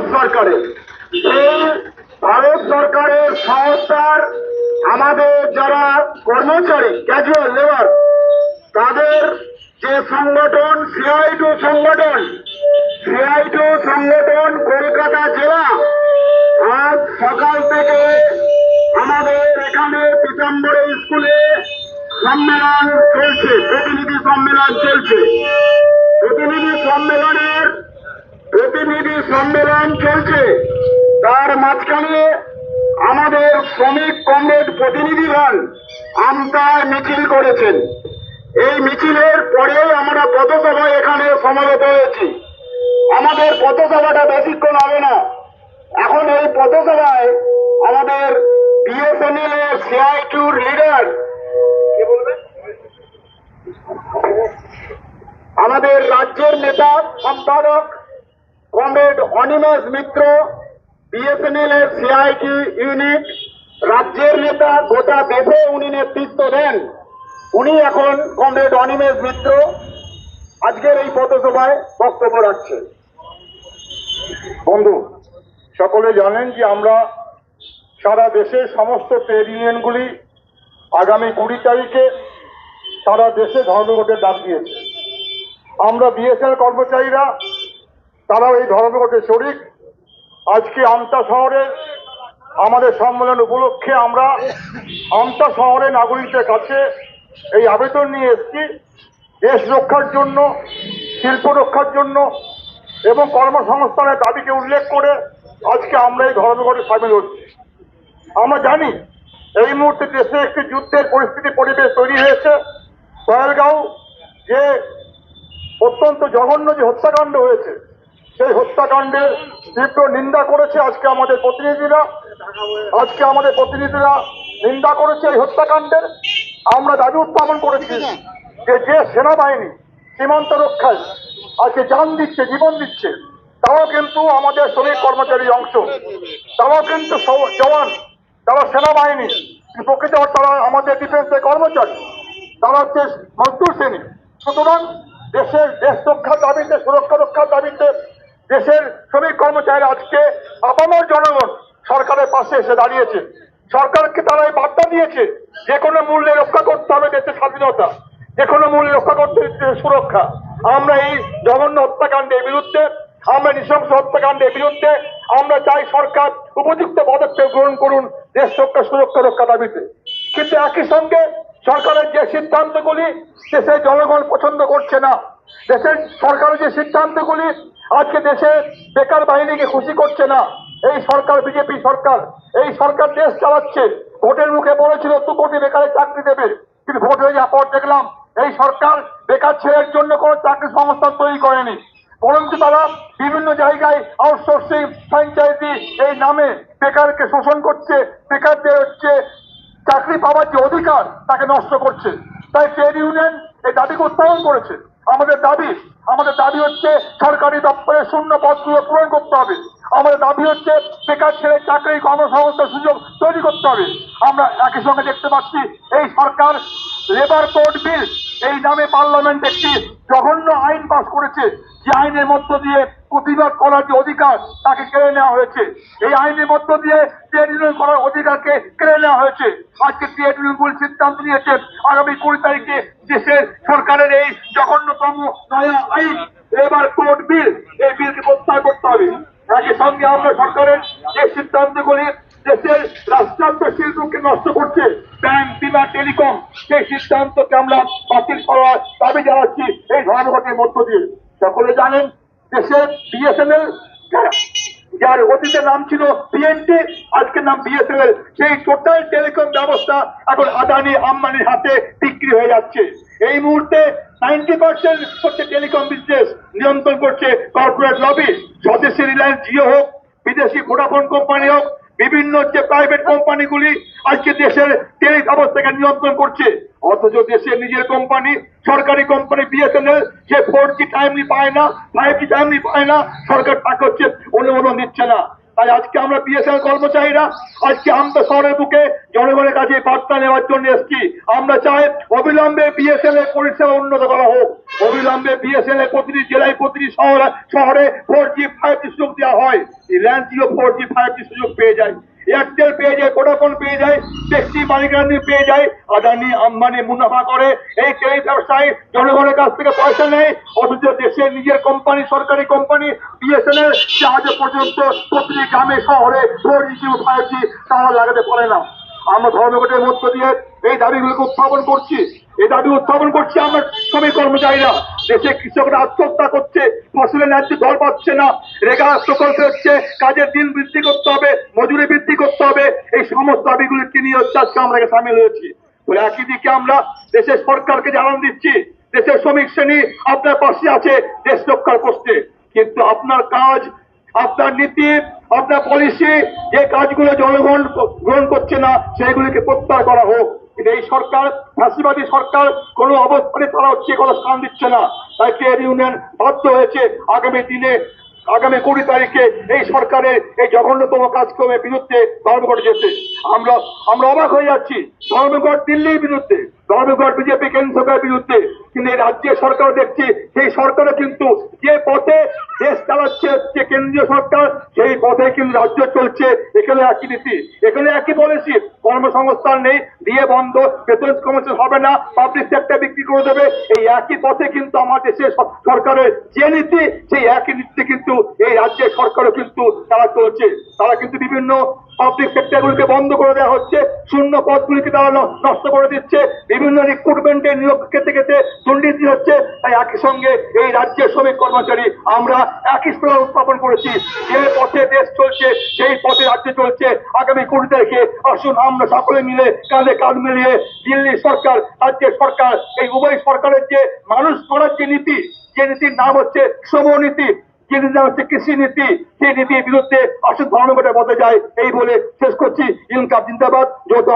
ভারত সরকারের। এই ভারত সরকারের সংস্থার আমাদের যারা কর্মচারী ক্যাজুয়াল লেবার তাদের যে সংগঠন সিআইটু সংগঠন সিআইটু সংগঠন কলকাতা জেলা, আজ সকাল থেকে আমাদের এখানে পিতাম্বরে স্কুলে সম্মেলন চলছে, প্রতিনিধি সম্মেলন চলছে প্রতিনিধি সম্মেলনের প্রতিনিধি সম্মেলন চলছে। তার মাঝখানে আমাদের শ্রমিক কংগ্রেস প্রতিনিধিগণ আমতায় মিছিল করেছেন। এই মিছিলের পরে আমরা পথসভায় এখানে সমাবেত হয়েছি। আমাদের পথসভাটা বেশিক্ষণ হবে না। এখন এই পথসভায় আমাদের বিএসএনএল এর সিআইটিউর লিডার কে বলবেন? আমাদের রাজ্যের নেতা সম্পাদক কমরেড অনিমেষ মিত্র, বিএসএনএল এর সিআইটি ইউনিট, রাজ্যের নেতা গোটা দেশে উনি নেতৃত্ব দেন। উনি এখন কমরেড অনিমেষ মিত্র আজকের এই পথসভায় বক্তব্য রাখছেন। বন্ধু, সকলে জানেন যে আমরা সারা দেশের সমস্ত ট্রেড ইউনিয়নগুলি আগামী কুড়ি তারিখে সারা দেশে ধর্মঘটের ডাক দিয়েছে। আমরা বিএসএল কর্মচারীরা তারাও এই ধর্মঘটে শরিক। আজকে আমতা শহরে আমাদের সম্মেলন উপলক্ষে আমরা আমতা শহরে নাগরিকদের কাছে এই আবেদন নিয়ে এসেছি। দেশ রক্ষার জন্য, শিল্প রক্ষার জন্য এবং কর্মসংস্থানের দাবিকে উল্লেখ করে আজকে আমরা এই ধর্মঘটে সামিল হচ্ছি। আমরা জানি এই মুহূর্তে দেশে একটি যুদ্ধের পরিস্থিতি পরিবেশ তৈরি হয়েছে। পয়েলগাঁও যে অত্যন্ত জঘন্য যে হত্যাকাণ্ড হয়েছে সেই হত্যাকাণ্ডের তীব্র নিন্দা করেছে আজকে আমাদের প্রতিনিধিরা। আজকে আমাদের প্রতিনিধিরা নিন্দা করেছে এই হত্যাকাণ্ডের। আমরা দাবি উত্থাপন করেছি যে যে সেনাবাহিনী সীমান্ত রক্ষায় আজকে যান দিচ্ছে, জীবন দিচ্ছে, তারাও কিন্তু আমাদের শ্রমিক কর্মচারী অংশ। তারাও কিন্তু জওয়ান, তারা সেনাবাহিনী প্রকৃত তারা আমাদের ডিফেন্সের কর্মচারী। তারা হচ্ছে মজদুর শ্রেণি। সুতরাং দেশের দেশ রক্ষার দাবিতে, সুরক্ষা রক্ষার দাবিতে দেশের শ্রমিক কর্মচারীরা আজকে আপামর জনগণ সরকারের পাশে এসে দাঁড়িয়েছে। সরকারকে তারা এই বার্তা দিয়েছে যে কোনো মূল্যে রক্ষা করতে হবে দেশের স্বাধীনতা, যে কোনো মূল্যে রক্ষা করতে সুরক্ষা। আমরা এই জঘন্য হত্যাকাণ্ডের বিরুদ্ধে, আমরা নৃশংস হত্যাকাণ্ডের বিরুদ্ধে, আমরা চাই সরকার উপযুক্ত পদক্ষেপ গ্রহণ করুন দেশ রক্ষা সুরক্ষা, রক্ষা দাবিতে। কিন্তু একই সঙ্গে সরকারের যে সিদ্ধান্তগুলি, দেশের জনগণ পছন্দ করছে না, দেশের সরকারের যে সিদ্ধান্তগুলি আজকে দেশে বেকার বাহিনীকে খুশি করছে না। এই সরকার, বিজেপি সরকার, এই সরকার দেশ চালাচ্ছে। ভোটের মুখে বলেছিল, দু কোটি বেকারের চাকরি দেবে। কিন্তু ভোট হয়ে যাওয়ার পর দেখলাম, এই সরকার বেকার ছেলের জন্য কোনো চাকরি সংস্থান তৈরি করেনি। বরঞ্চ তারা বিভিন্ন জায়গায় আউটসোর্সিং ফ্র্যাঞ্চাইজি এই নামে বেকারকে শোষণ করছে। বেকারদের হচ্ছে চাকরি পাওয়ার যে অধিকার তাকে নষ্ট করছে। তাই ট্রেড ইউনিয়ন এই দাবিকে উত্থাপন করেছে। আমাদের দাবি আমাদের দাবি হচ্ছে সরকারি দপ্তরের শূন্য পদগুলো পূরণ করতে হবে। আমাদের দাবি হচ্ছে বেকার ছেলে চাকরি কর্মসংস্থার সুযোগ তৈরি করতে হবে। আমরা একই সঙ্গে দেখতে পাচ্ছি এই সরকার লেবার কোড বিল এই নামে পার্লামেন্ট একটি জঘন্য আইন পাস করেছে, যে আইনের মধ্য দিয়ে প্রতিবাদ করার যে অধিকার তাকে কেড়ে নেওয়া হয়েছে। এই আইনের মধ্য দিয়ে ট্রেড ইউনিয়ন করার অধিকারকে কেড়ে নেওয়া হয়েছে। আজকে ট্রেড ইউনিয়নগুলি সিদ্ধান্ত নিয়েছে, আগামী কুড়ি তারিখে দেশের সরকারের এই জঘন্যতম নয়া আইন লেবার কোড বিল এই বিলকে প্রত্যাহার করতে হবে। একই সঙ্গে আমরা সরকারের যে সিদ্ধান্তগুলি দেশের রাষ্ট্রায়ত্ত শিল্পকে নষ্ট করছে ব্যাংক বিমা টেলিকম সেই সিদ্ধান্তকে আমরা বাতিল করার দাবি জানাচ্ছি এই ধর্মঘটের মধ্য দিয়ে। সকলে জানেন দেশের বিএসএনএল যার অতীতের নাম ছিল বিএনটি আজকের নাম বিএসএনএল সেই টোটাল টেলিকম ব্যবস্থা এখন আদানি আম্বানির হাতে বিক্রি হয়ে যাচ্ছে। এই মুহূর্তে নাইনটি পার্সেন্ট হচ্ছে টেলিকম বিজনেস নিয়ন্ত্রণ করছে কর্পোরেট লবি স্বদেশি রিলায়েন্স জিও হোক, বিদেশি ভোডাফোন কোম্পানি হোক বিভিন্ন যে প্রাইভেট কোম্পানিগুলি আজকে দেশের টেলি ব্যবস্থাকে নিয়ন্ত্রণ করছে, অথচ দেশের নিজের কোম্পানি সরকারি কোম্পানি বিএসএনএল সে ফোর জি টাইমলি পায় না ফাইভ জি টাইমলি পায় না, সরকার তাকে হচ্ছে অনুমোদন দিচ্ছে না। তাই আজকে আমরা বিএসএল কর্মচারীরা, আজকে আমরা শহরের বুকে জনগণের কাছে বার্তা নেওয়ার জন্য এসেছি। আমরা চাই অবিলম্বে বিএসএল এর পরিষেবা উন্নত করা হোক। অবিলম্বে বিএসএল এর প্রতিটি জেলায়, প্রতিটি শহর, শহরে ফোর জি ফাইভ সুযোগ দেওয়া হয়। Reliance Jio four G five G সুযোগ পেয়ে যায়। এয়ারটেল পেয়ে যায় ভোডাফোন পেয়ে যায় ট্যাক্সি মালিকানি পেয়ে যায়। আদানি আম্বানি মুনাফা করে। এই টেলি ব্যবসায়ী জনগণের কাছ থেকে পয়সা নেয়। অথচ দেশের নিজের কোম্পানি, সরকারি কোম্পানি বিএসএনএল সে আজ পর্যন্ত প্রতিটি গ্রামে, শহরে four G five G tower লাগাতে পারে না। আমরা ধর্মঘটের মধ্য দিয়ে এই দাবিগুলোকে উত্থাপন করছি। এই দাবি উত্থাপন করছি আমরা শ্রমিক কর্মচারীরা। দেশে কৃষকরা আত্মহত্যা করছে, ফসলের ন্যায্য দর পাচ্ছে না। রেখা প্রকল্প হচ্ছে কাজের দিন বৃদ্ধি করতে হবে, মজুরি বৃদ্ধি করতে হবে। এই সমস্ত দাবিগুলিকে নিয়ে হচ্ছে? আজকে আমরা সামিল হয়েছি। একই দিকে আমরা দেশের সরকারকে জানান দিচ্ছি, দেশের শ্রমিক শ্রেণি আপনার পাশে আছে, দেশ রক্ষার পোস্টে কিন্তু আপনার কাজ, আপনার নীতি, আপনার পলিসি যে কাজগুলো জনগণ গ্রহণ করছে না, সেগুলিকে প্রত্যাহার করা হোক। কিন্তু এই সরকার ফাঁসিবাদী সরকার কোনো অবস্থানে তারা হচ্ছে কোনো স্থান দিচ্ছে না। তাই ট্রেড ইউনিয়ন বাধ্য হয়েছে আগামী দিনে, আগামী কুড়ি তারিখে এই সরকারের এই জঘন্যতম কাজকর্মের বিরুদ্ধে ধর্মঘট যেতে। আমরা আমরা অবাক হয়ে যাচ্ছি। ধর্মঘট দিল্লির বিরুদ্ধে ধর্মঘট বিজেপি কেন্দ্র সরকারের বিরুদ্ধে। কিন্তু এই রাজ্যের সরকার দেখছি, সেই সরকারও কিন্তু যে পথে দেশ চালাচ্ছে হচ্ছে কেন্দ্রীয় সরকার পথে কিন্তু রাজ্য চলছে, এখানে একই নীতি, এখানে একই পলিসি কর্মসংস্থান নেই দিয়ে বন্ধ, বেতন কমিশন হবে না পাবলিক সেক্টর বিক্রি করে দেবে, এই একই পথে কিন্তু আমার দেশের সরকারের যে নীতি, সেই একই নীতি কিন্তু এই রাজ্যের সরকারও কিন্তু তারা চলছে তারা কিন্তু বিভিন্ন পাবলিক সেক্টরগুলিকে বন্ধ করে দেওয়া হচ্ছে, শূন্য পদগুলিকে তারা নষ্ট করে দিচ্ছে, বিভিন্ন রিক্রুটমেন্টের নিয়োগ ক্ষেত্রে ক্ষেত্রে দুর্নীতি হচ্ছে। তাই একই সঙ্গে এই রাজ্যের শ্রমিক কর্মচারী আমরা একই স্লোগান উত্থাপন করেছি। যে পথে দেশ চলছে, সেই পথে রাজ্য চলছে। আগামী কুড়ি তারিখে আসুন, আমরা সকলে মিলে কাঁধে কাঁধ মিলিয়ে দিল্লি সরকার, রাজ্যের সরকার, এই উভয় সরকারের যে মানুষ করার যে নীতি, যে নীতির নাম হচ্ছে শ্রম নীতি যে নীতি হচ্ছে কৃষি নীতি, সেই নীতির বিরুদ্ধে অসৎ ধর্মঘটে বলতে যায়, এই বলে শেষ করছি জিন্দাবাদ যৌথ